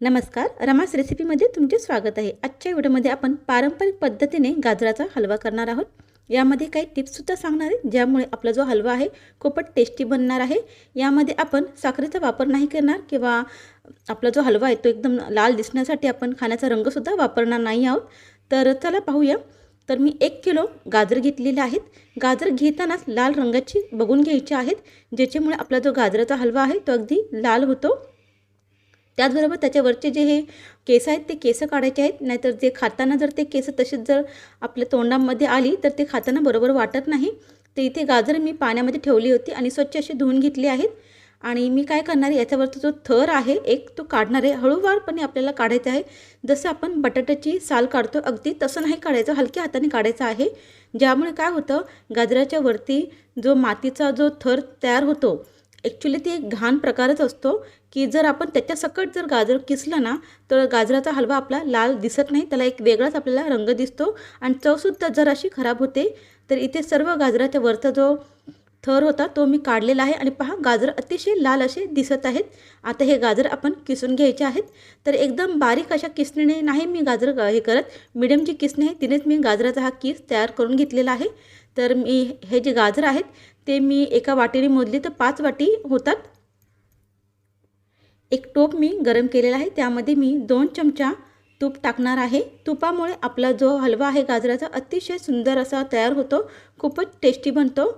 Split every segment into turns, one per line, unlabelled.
नमस्कार रमास रेसिपीमध्ये तुमचे स्वागत आहे. आजच्या व्हिडिओमध्ये आपण पारंपरिक पद्धतीने गाजराचा हलवा करणार आहोत. यामध्ये काही टिप्ससुद्धा सांगणार आहे ज्यामुळे आपला जो हलवा आहे खूपच टेस्टी बनणार आहे. यामध्ये आपण साखरेचा वापर नाही करणार किंवा आपला जो हलवा आहे तो एकदम लाल दिसण्यासाठी आपण खाण्याचा रंगसुद्धा वापरणार नाही आहोत. तर चला पाहूया. तर मी एक किलो गाजर घेतलेले आहेत. गाजर घेतानाच लाल रंगाची बघून घ्यायची आहेत ज्याच्यामुळे आपला जो गाजराचा हलवा आहे तो अगदी लाल होतो. त्याचबरोबर त्याच्यावरचे जे हे केस आहेत ते केस काढायचे आहेत नाहीतर जे खाताना जर ते केस तसेच जर आपल्या तोंडामध्ये आली तर ते खाताना बरोबर वाटत नाही. तर इथे गाजर मी पाण्यामध्ये ठेवली होती आणि स्वच्छ असे धुवून घेतले आहेत. आणि मी काय करणार आहे याच्यावरचा जो थर आहे एक तो काढणार आहे. हळूवारपणे आपल्याला काढायचा आहे. जसं आपण बटाट्याची साल काढतो अगदी तसं नाही काढायचं हलक्या हाताने काढायचं आहे. ज्यामुळे काय होतं गाजराच्या वरती जो मातीचा जो थर तयार होतो ॲक्च्युली ते एक घाण प्रकारच असतो. की जर आपण त्याच्या सकट जर गाजर किसलं ना तर गाजराचा हलवा आपला लाल दिसत नाही त्याला एक वेगळाच आपल्याला रंग दिसतो आणि चवसुद्धा जर अशी खराब होते तर इथे सर्व गाजराच्या वरचा जो थर होता तो मी काढलेला आहे आणि पहा गाजर अतिशय लाल असे दिसत आहेत. आता हे गाजर आपण किसून घ्यायचे आहेत. तर एकदम बारीक अशा किसणीने नाही मी गाजर हे करत. मिडियम जी किसणी आहे तिनेच मी गाजराचा हा किस तयार करून घेतलेला आहे. तर मी हे जे गाजर आहेत ते मी एका वाटीने मोजली तर पाच वाटी होतात. एक टोप मी गरम केलेला आहे त्यामध्ये मी दोन चमचा तूप टाकणार आहे. तुपामुळे आपला जो हलवा आहे गाजराचा अतिशय सुंदर असा तयार होतो खूपच टेस्टी बनतो.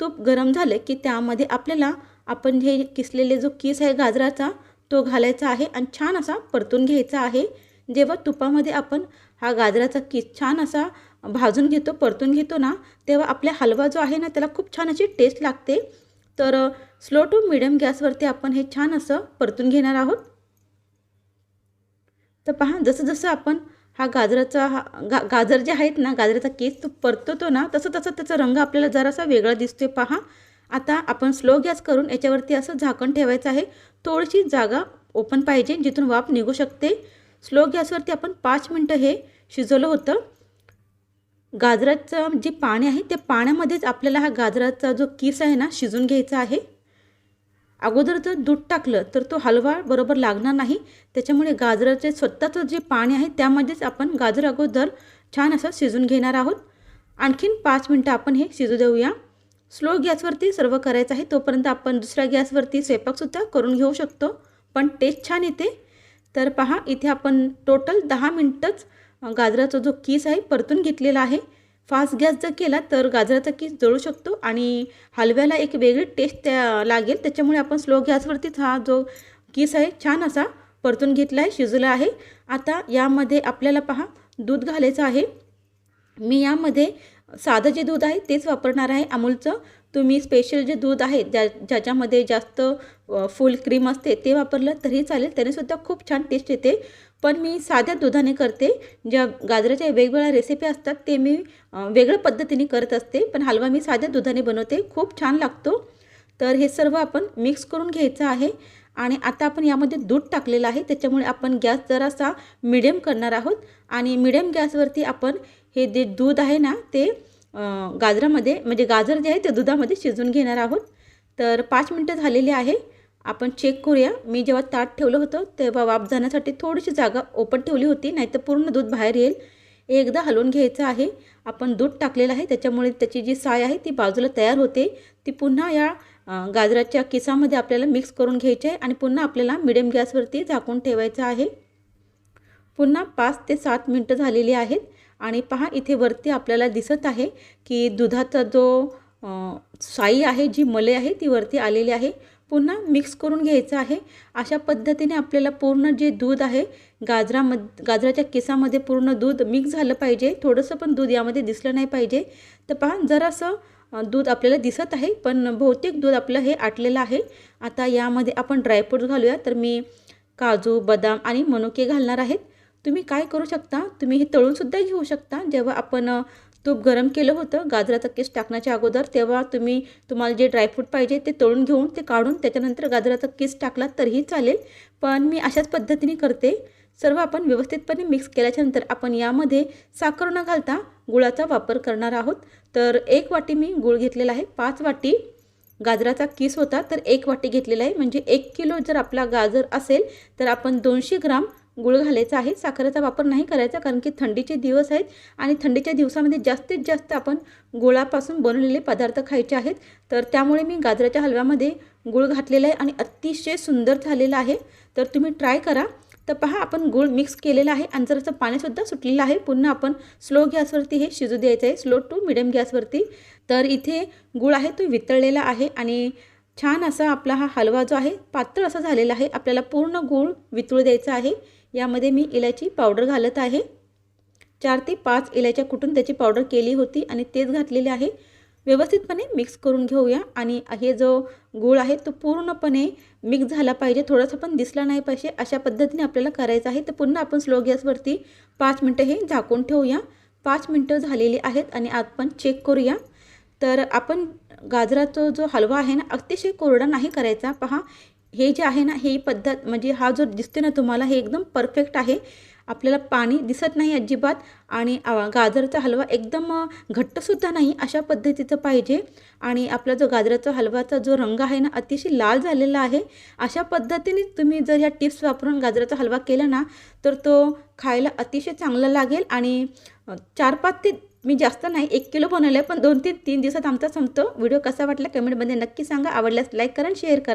तूप गरम झाले की त्यामध्ये आपल्याला आपण हे किसलेले जो किस आहे गाजराचा तो घालायचा आहे आणि छान असा परतून घ्यायचा आहे. जेव्हा तुपामध्ये आपण हा गाजराचा किस छान असा भाजून घेतो परतून घेतो ना तेव्हा आपला हलवा जो आहे ना त्याला खूप छान अशी टेस्ट लागते. तर स्लो टू मिडियम गॅसवरती आपण हे छान असं परतून घेणार आहोत. तर पहा जसं जसं आपण हा गाजराचा हा गा गाजर जे आहेत ना गाजराचा केस तो परततो ना तसं तसं त्याचा रंग आपल्याला जरासा वेगळा दिसतोय. पहा आता आपण स्लो गॅस करून याच्यावरती असं झाकण ठेवायचं आहे. थोडीशी जागा ओपन पाहिजे जिथून वाफ निघू शकते. स्लो गॅसवरती आपण पाच मिनटं हे शिजवलं होतं. गाजराचं जे पाणी आहे त्या पाण्यामध्येच आपल्याला हा गाजराचा जो किस आहे ना शिजून घ्यायचा आहे. अगोदर जर दूध टाकलं तर तो हलवा बरोबर लागणार नाही. त्याच्यामुळे गाजराचे स्वतःचं जे पाणी आहे त्यामध्येच आपण गाजर अगोदर छान असं शिजून घेणार आहोत. आणखीन पाच मिनटं आपण हे शिजू देऊया. स्लो गॅसवरती सर्व करायचं आहे तोपर्यंत आपण दुसऱ्या गॅसवरती स्वयंपाकसुद्धा करून घेऊ शकतो. पण टेस्ट छान येते. तर पहा इथे आपण टोटल दहा मिनटंच गाजराचा जो कीस आहे परतून घेतलेला आहे. फास्ट गॅस जर केला तर गाजराचा कीस जळू शकतो आणि हलव्याला एक वेगळी टेस्ट त्या लागेल. त्याच्यामुळे आपण स्लो गॅसवरतीच हा जो किस आहे छान असा परतून घेतला आहे शिजला आहे. आता यामध्ये आपल्याला पहा दूध घालायचं आहे. मी यामध्ये साधं जे दूध आहे तेच वापरणार आहे अमूलचं. तुम्ही स्पेशल जे दूध आहे ज्या ज्याच्यामध्ये जास्त फुल क्रीम असते ते वापरलं तरी चालेल. त्यानेसुद्धा खूप छान टेस्ट येते. पण मी साध्या दुधाने करते. ज्या गाजराच्या वेगवेगळ्या रेसिपी असतात ते मी वेगळ्या पद्धतीने करत असते. पण हलवा मी साध्या दुधाने बनवते. खूप छान लागतो. तर हे सर्व आपण मिक्स करून घ्यायचं आहे. आणि आता आपण यामध्ये दूध टाकलेलं आहे. त्याच्यामुळे आपण गॅस जरासा मिडियम करणार आहोत. आणि मिडियम गॅसवरती आपण हे जे दूध आहे ना ते गाजरामध्ये म्हणजे गाजर जे आहे ते दुधामध्ये शिजून घेणार आहोत. तर पाच मिनटं झालेली आहे. आपण चेक करूया. मी जेव्हा ताट ठेवलं होतं तेव्हा वाफ जाण्यासाठी थोडीशी जागा ओपन ठेवली होती नाहीतर पूर्ण दूध बाहेर येईल. एकदा हलवून घ्यायचं आहे. आपण दूध टाकलेलं आहे त्याच्यामुळे त्याची जी साय आहे ती बाजूला तयार होते. ती पुन्हा या गाजराच्या किसामध्ये आपल्याला मिक्स करून घ्यायची आहे आणि पुन्हा आपल्याला मिडियम गॅसवरती झाकून ठेवायचं आहे. पुन्हा पाच ते सात मिनटं झालेली आहेत. आणि पहा इथे वरती आपल्याला दिसत आहे की दुधाचा जो साई आहे जी मले आहे ती वरती आलेली आहे. पुन्हा मिक्स करून घ्यायचं आहे. अशा पद्धतीने आपल्याला पूर्ण जे दूध आहे गाजरामध गाजराच्या केसामध्ये पूर्ण दूध मिक्स झालं पाहिजे. थोडंसं पण दूध यामध्ये दिसलं नाही पाहिजे. तर पहा जरासं दूध आपल्याला दिसत आहे पण बहुतेक दूध आपलं हे आटलेलं आहे. आता यामध्ये आपण ड्रायफ्रूट्स घालूया. तर मी काजू बदाम आणि मनुके घालणार आहेत. तुम्ही काय करू शकता? तुम्ही हे तळूनसुद्धा घेऊ शकता. जेव्हा आपण तूप गरम केलं होतं गाजराचा केस टाकण्याच्या अगोदर तेव्हा तुम्ही तुम्हाला जे ड्रायफ्रूट पाहिजे ते तळून घेऊन ते काढून त्याच्यानंतर गाजराचा केस टाकला तरीही चालेल. पण मी अशाच पद्धतीने करते. सर्व आपण व्यवस्थितपणे मिक्स केल्याच्यानंतर आपण यामध्ये साखर न घालता गुळाचा वापर करणार आहोत. तर एक वाटी मी गुळ घेतलेला आहे. पाच वाटी गाजराचा किस होता तर एक वाटी घेतलेला आहे. म्हणजे एक किलो जर आपला गाजर असेल तर आपण दोनशे ग्राम गुळ घालायचा आहे. साखरेचा वापर नाही करायचा कारण की थंडीचे दिवस आहेत आणि थंडीच्या दिवसामध्ये जास्तीत जास्त आपण गुळापासून बनवलेले पदार्थ खायचे आहेत. तर त्यामुळे मी गाजराच्या हलव्यामध्ये गुळ घातलेला आहे आणि अतिशय सुंदर झालेला आहे. तर तुम्ही ट्राय करा. तर पहा आपण गूळ मिक्स केलेला आहे. आणि जरासं पाणीसुद्धा सुटलेलं आहे. पुन्हा आपण स्लो गॅसवरती हे शिजू द्यायचं आहे. स्लो टू मिडियम गॅसवरती. तर इथे गूळ आहे तो वितळलेला आहे आणि छान असा आपला हा हलवा जो आहे पातळ असा झालेला आहे. आपल्याला पूर्ण गूळ वितळू द्यायचा आहे. यामध्ये मी इलायची पावडर घालत आहे. चार ते पाच इलायच्या कुटून त्याची पावडर केली होती आणि तेच घातलेले आहे. व्यवस्थितपणे मिक्स करून घेऊया आणि हे जो गूळ आहे तो पूर्णपणे मिक्स झाला पाहिजे. थोडासा पण दिसला नाही पाहिजे. अशा पद्धतीने आपल्याला करायचं आहे. तर पुन्हा आपण स्लो गॅसवरती पाच मिनटं हे झाकून ठेवूया. पाच मिनटं झालेली आहेत आणि आपण चेक करूया. तर आपण गाजराचा जो हलवा आहे ना अतिशय कोरडा नाही करायचा. पहा हे जे आहे ना हे पद्धत म्हणजे हा जो दिसते ना तुम्हाला हे एकदम परफेक्ट आहे. आपल्याला पाणी दिसत नाही अजिबात आणि गाजरचा हलवा एकदम घट्टसुद्धा नाही अशा पद्धतीचं पाहिजे. आणि आपला जो गाजराचा हलवाचा जो रंग आहे ना अतिशय लाल झालेला आहे. अशा पद्धतीने तुम्ही जर या टिप्स वापरून गाजराचा हलवा केला ना तर तो खायला अतिशय चांगला लागेल. आणि चार पाच ते मी जास्त नाही एक किलो बनवलं आहे पण दोन ते तीन दिवसात आमचा संपतो. व्हिडिओ कसा वाटला कमेंटमध्ये नक्की सांगा. आवडल्यास लाईक करा आणि शेअर करा.